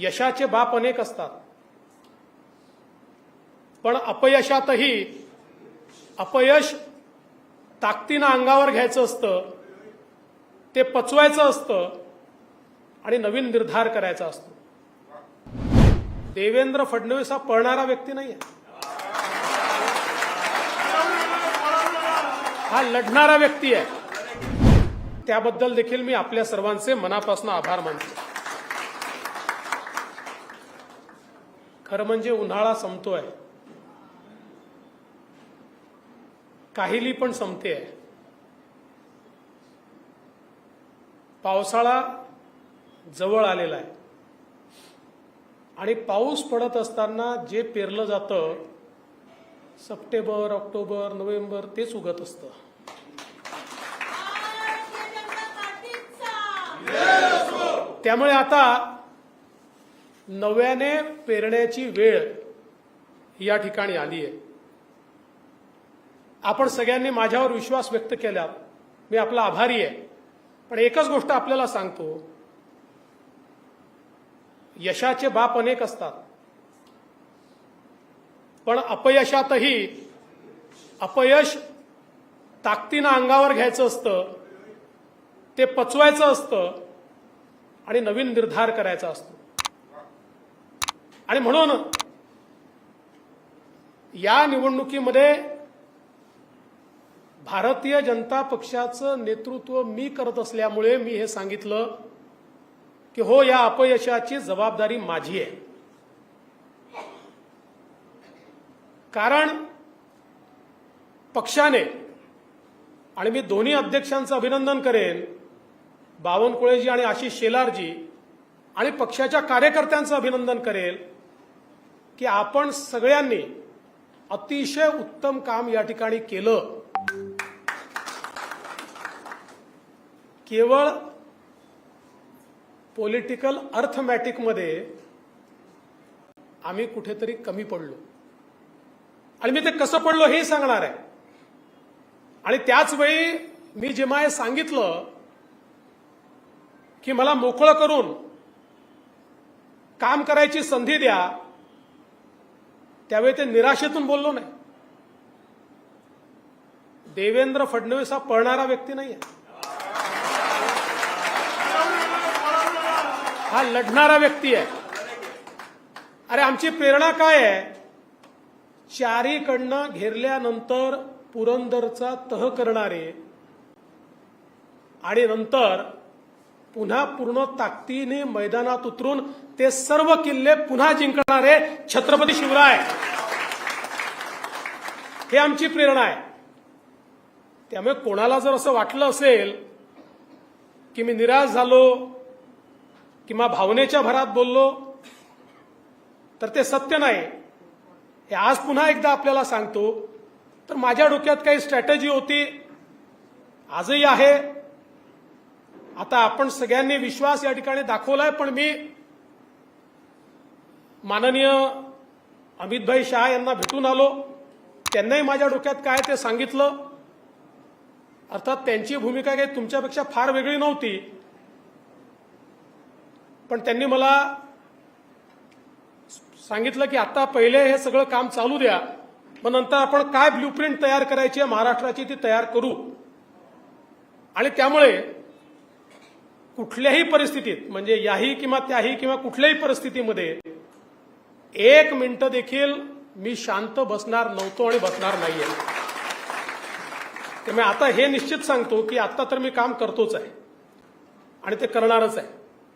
यशाचे बाप अनेक असतात. पण अपयशातही अपयश ताकदीनं अंगावर घ्यायचं असतं ते पचवायचं असतं आणि नवीन निर्धार करायचा असतो. देवेंद्र फडणवीस हा पळणारा व्यक्ती नाही आहे हा लढणारा व्यक्ती आहे. त्याबद्दल देखील मी आपल्या सर्वांचे मनापासून आभार मानतो. खरं म्हणजे उन्हाळा संपतोय. काहिली पण संपते. आहे पावसाळा जवळ आलेला आहे. आणि पाऊस पडत असताना जे पेरलं जातं सप्टेंबर ऑक्टोबर नोव्हेंबर तेच उगत असतं. त्यामुळे आता नव्याने पेरण्याची वेळ या ठिकाणी आली आहे आपण सगळ्यांनी माझ्यावर विश्वास व्यक्त केला. मी आपला आभारी आहे. पण एकच गोष्ट आपल्याला सांगतो. यशाचे बाप अनेक असतात. पण अपयशातही अपयश ताकदीनं अंगावर घ्यायचं असतं ते पचवायचं असतं आणि नवीन निर्धार करायचा असतो. आणि म्हणून या निवडणुकीमध्ये भारतीय जनता पक्षाचं नेतृत्व मी करत असल्यामुळे मी हे सांगितलं की हो या अपयशाची जबाबदारी माझी आहे. कारण पक्षाने आणि मी दोन्ही अध्यक्षांचं अभिनंदन करेन बावनकुळेजी आणि आशिष शेलारजी आणि पक्षाच्या कार्यकर्त्यांचं अभिनंदन करेल की आपण सगळ्यांनी अतिशय उत्तम काम या ठिकाणी केलं. केवळ पॉलिटिकल अर्थमॅटिकमध्ये आम्ही कुठेतरी कमी पडलो. आणि मी ते कसं पडलो हे सांगणार आहे. आणि त्याच वेळी मी जेव्हा हे सांगितलं की मला मोकळं करून काम करायची संधी द्या त्यावेळी ते निराशेतून बोललो नाही. देवेंद्र फडणवीस हा पळणारा व्यक्ती नाही आहे हा लढणारा व्यक्ती आहे. अरे आमची प्रेरणा काय आहे? चारीकडनं घेरल्यानंतर पुरंदरचा तह करणारे आणि नंतर पुन्हा पूर्ण ताकदीने मैदानात उतरून ते सर्व किल्ले पुन्हा जिंकणारे छत्रपती शिवराय. हे आमची प्रेरणा आहे. त्यामुळे कोणाला जर असं वाटलं असेल की मी निराश झालो किंवा भावनेच्या भरात बोललो तर ते सत्य नाही. हे आज पुन्हा एकदा आपल्याला सांगतो. तर माझ्या डोक्यात काही स्ट्रॅटेजी होती. आजही आहे. आता आपण सगळ्यांनी विश्वास या ठिकाणी दाखवलाय पण मी माननीय अमितभाई शहा यांना भेटून आलो. त्यांनाही माझ्या डोक्यात काय ते सांगितलं. अर्थात त्यांची भूमिका काही तुमच्यापेक्षा फार वेगळी नव्हती. पण त्यांनी मला सांगितलं की आता पहिले हे सगळं काम चालू द्या. मग नंतर आपण काय ब्ल्यूप्रिंट तयार करायची आहे महाराष्ट्राची ती तयार करू. आणि त्यामुळे कुठल्याही परिस्थितीत म्हणजे याही किंवा त्याही किंवा कुठल्याही परिस्थितीमध्ये एक मिनिटं देखील मी शांत बसणार नव्हतो आणि बसणार नाहीये. त्यामुळे आता हे निश्चित सांगतो की आता तर मी काम करतोच आहे. आणि ते करणारच आहे.